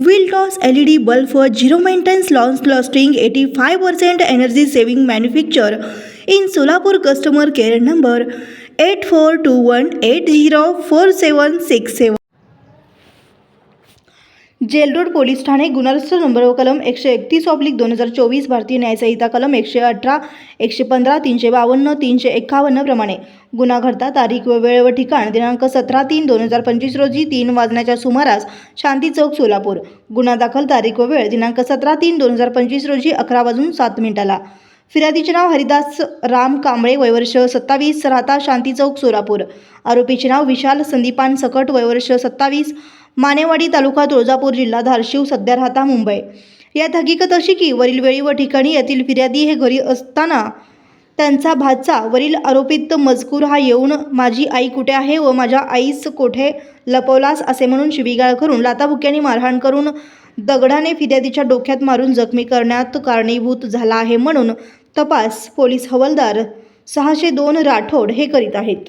Wiltos LED bulb for zero maintenance launch lasting 85% energy saving manufacture in Solapur customer care number 8421804767. Jail road police Thane गुन्हा number व कलम एकशे एकतीस oblique दोन हजार चोवीस भारतीय न्यायसंहिता कलम एकशे अठरा एकशे पंधरा तीनशे बावन्न तीनशे एक्कावन्न प्रमाणे. गुन्हा घडता तारीख व वेळ व ठिकाण दिनांक सतरा तीन दोन हजार पंचवीस रोजी तीन वाजण्याच्या सुमारास शांती चौक सोलापूर. गुन्हा दाखल तारीख व वेळ दिनांक सतरा तीन दोन हजार पंचवीस रोजी अकरा वाजून सात मिनिटाला. फिर्यादीचे नाव हरिदास राम कांबळे वयवर्ष सत्तावीस राहता शांती चौक सोलापूर. आरोपीचे नाव विशाल संदीपान सकट वयवर्ष सत्तावीस मानेवाडी तालुका तुळजापूर जिल्हा धारशिव सध्या राहता मुंबई. यात हकीकत अशी की वरील वेळी व ठिकाणी येथील फिर्यादी हे घरी असताना त्यांचा भाचा वरील आरोपित मजकूर हा येऊन माझी आई कुठे आहे व माझ्या आईस कोठे लपवलास? असे म्हणून शिवीगाळ करून लाताबुक्याने मारहाण करून दगडाने फिर्यादीच्या डोक्यात मारून जखमी करण्यात कारणीभूत झाला आहे म्हणून तपास पोलीस हवालदार सहाशे दोन राठोड हे करीत आहेत.